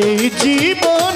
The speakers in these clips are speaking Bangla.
এই জীবন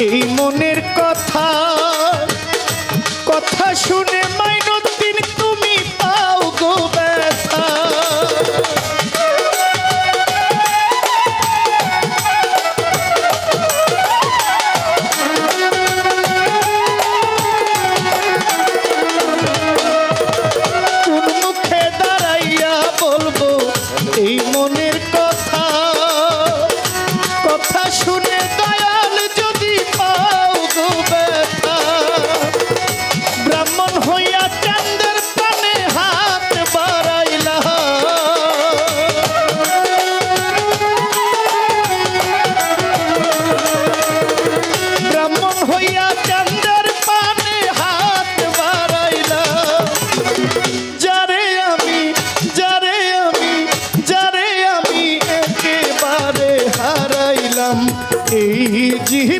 এই মনের কথা। কথা শুনে মাইনুদ্দিন তুমি পাও গো ব্যথা। এই মনের কথা। কথা শুনে তাই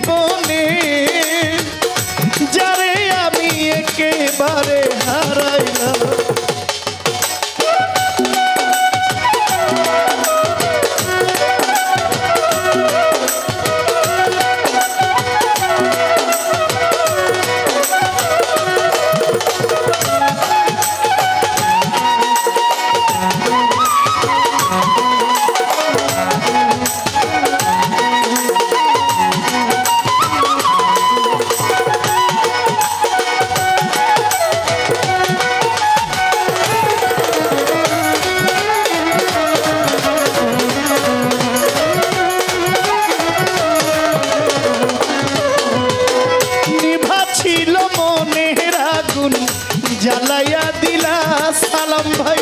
জীবনে যারে আমি একেবারে হা ছিল মনে রাগুন জ্বালাইয়া দিলা সালাম ভাই।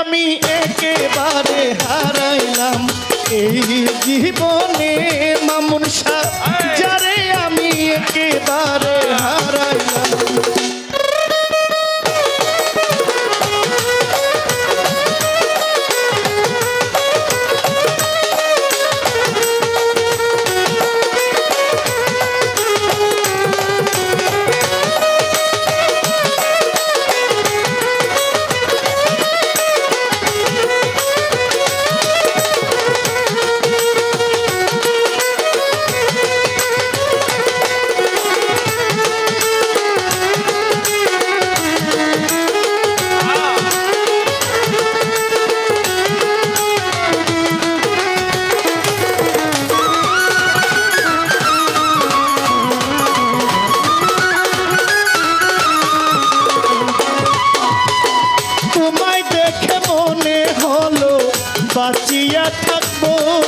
আমি একেবারে হারাইলাম। এই জীবনে মামুন সাহ যারে আমি একেবারে হারাইলাম। বাঁচিয়া থাকব।